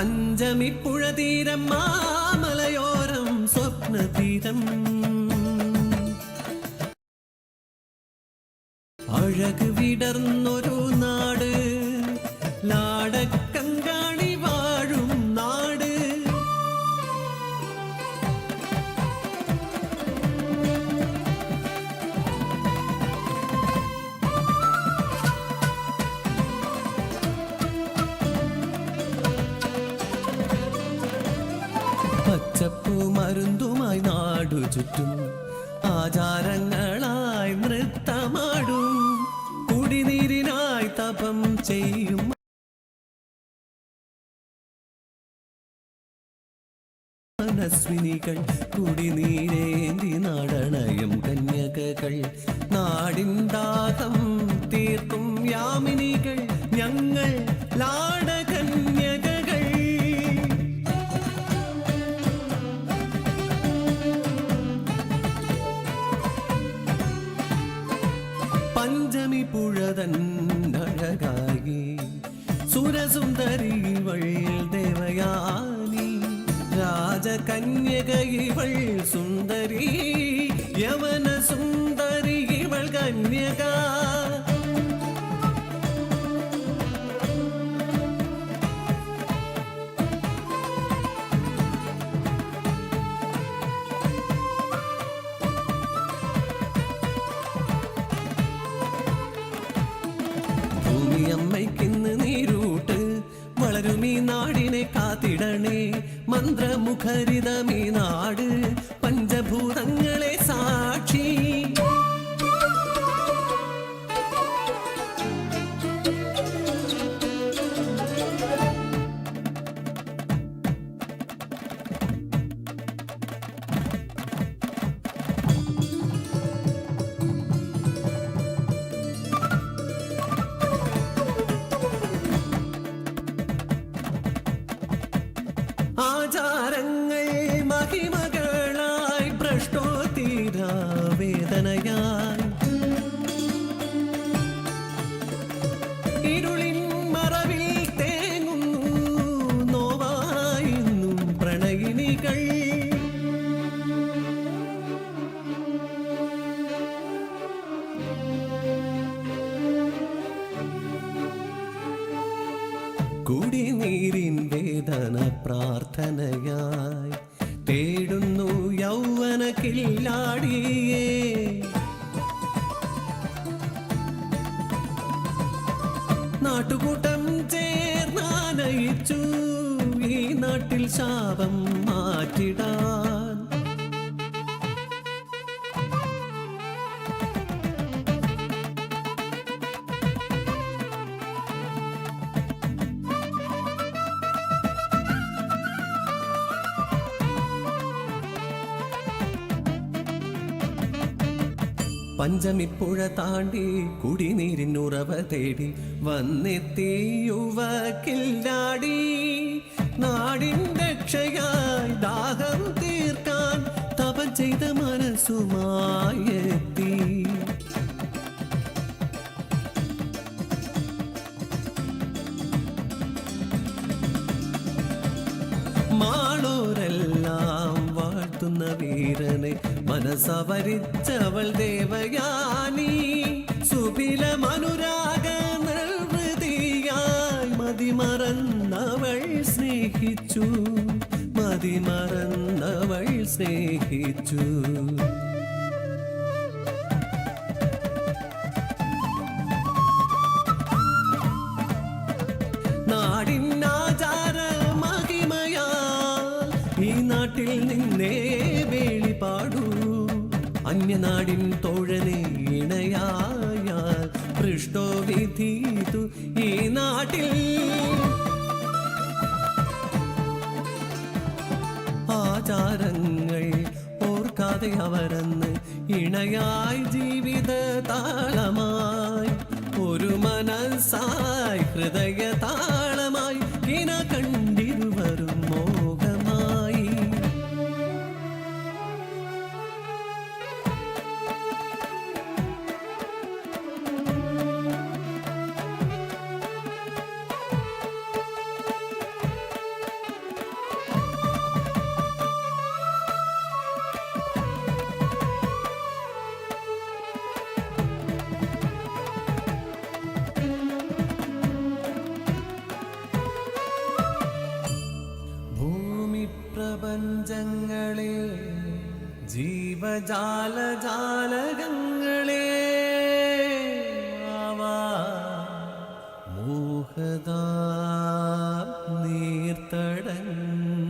പഞ്ചമി പുഴ തീരം മാമലയോരം സ്വപ്നതീരം. ചുറ്റും ആചാരങ്ങളായി നൃത്തമാടും. കുടിനീരിനായി തപം ചെയ്യും. മനസ്വിനികൾ കുടിനീരേന്തി നടണയും കന്യകകൾ. നാടിൻ ദാഹം തീർക്കും യാമിനികൾ ഞങ്ങൾ ലാടകന്യകകൾ രാജകന്യക ഇവൾ സുന്ദരി യവന സുന്ദരി ഇവൾ കന്യക. മന്ത്രമുഖരിതമീ യൗവന കില്ലാടിയേ നാട്ടുകൂട്ടം ചേർന്നാനയിച്ചു ഈ നാട്ടിൽ ശാപം മാറ്റിടാൻ പഞ്ചമിപ്പുഴ താണ്ടി കുടിനീരിനുറവ തേടി വന്നെത്തി യുവക്കില്ലാടി നാടിൻ രക്ഷയായി ദാഹം തീർക്കാൻ തപം ചെയ്ത മനസ്സുമായെത്തി മാളൂരെല്ലാം വാഴ്ത്തുന്ന വീരനെ മനസ്സവരിച്ചവൾ ദേവയാനി സുബില മനുരാഗ നിർവൃതിയായി മതിമറന്നവൾ സ്നേഹിച്ചു മതിമറന്നവൾ സ്നേഹിച്ചു. നാടിനാചാര മഹിമയാൽ ഈ നാട്ടിൽ നിന്നേ അന്യനാടിൻ തോഴനെ ഇണയായാൽ പൃഷ്ടോ വിധീതു ഈ നാട്ടിൽ. ആചാരങ്ങൾ ഓർക്കാതെ അവരന്ന് ഇണയായി ജീവിത താളമായി ഒരു മനസ്സായി ഹൃദയ താളമായി ഇന പ്രപഞ്ചങ്ങളെ ജീവജാല ജാലകങ്ങളെ മോഹദാ നീർത്തടങ്ങളെ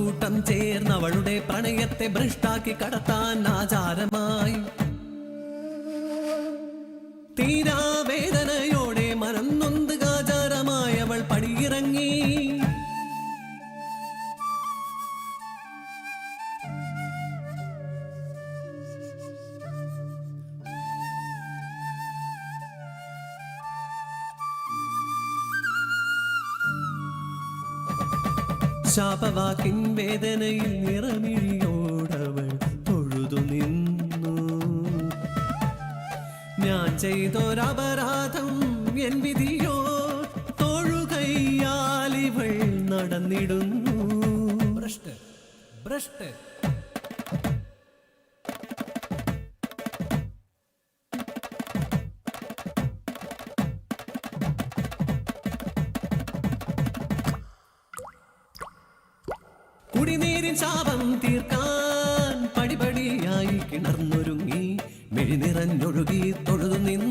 നാട്ടുകൂട്ടം ചേർന്നവളുടെ പ്രണയത്തെ ഭ്രഷ്ടാക്കി കടത്താൻ ആചാരമായി. തീരാവേദനയോടെ ശാപവാക്കിൻ വേദനയിൽ നിറമിഴിയോടവൾ തൊഴുതു നിന്നു. ഞാൻ ചെയ്തൊരപരാധം എൻ വിധിയോ? തൊഴുകയ്യാലിവൾ നടന്നിടുന്നു. ഭ്രഷ്ട് ഭ്രഷ്ട്. മിഴി നിറഞ്ഞൊഴുകി തൊഴുതു നിന്നു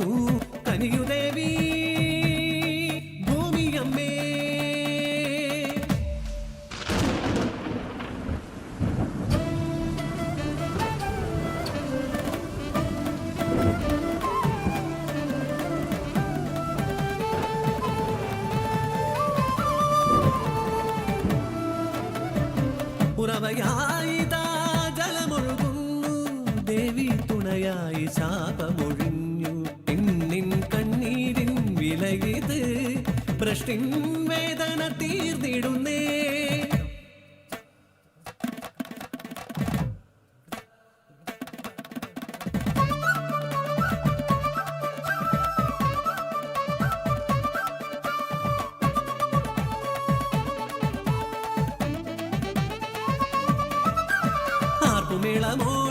വിലയത് പ്രഷ്ടിൻ വേദന തീർന്നിടുന്നേ. ആർപ്പുമേളമോടെ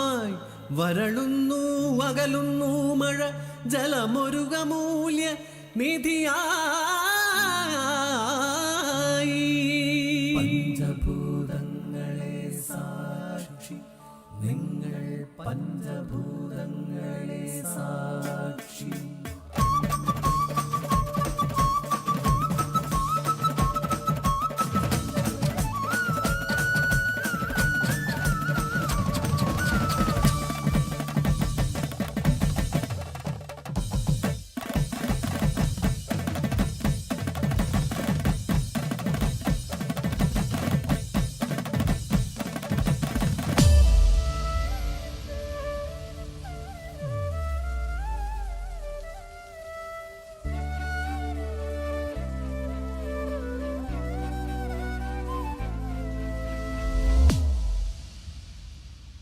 ശാപമായി വരളുന്നു അകലുന്നു മഴ. ജലമൊരുക മൂല്യ നിധിയാ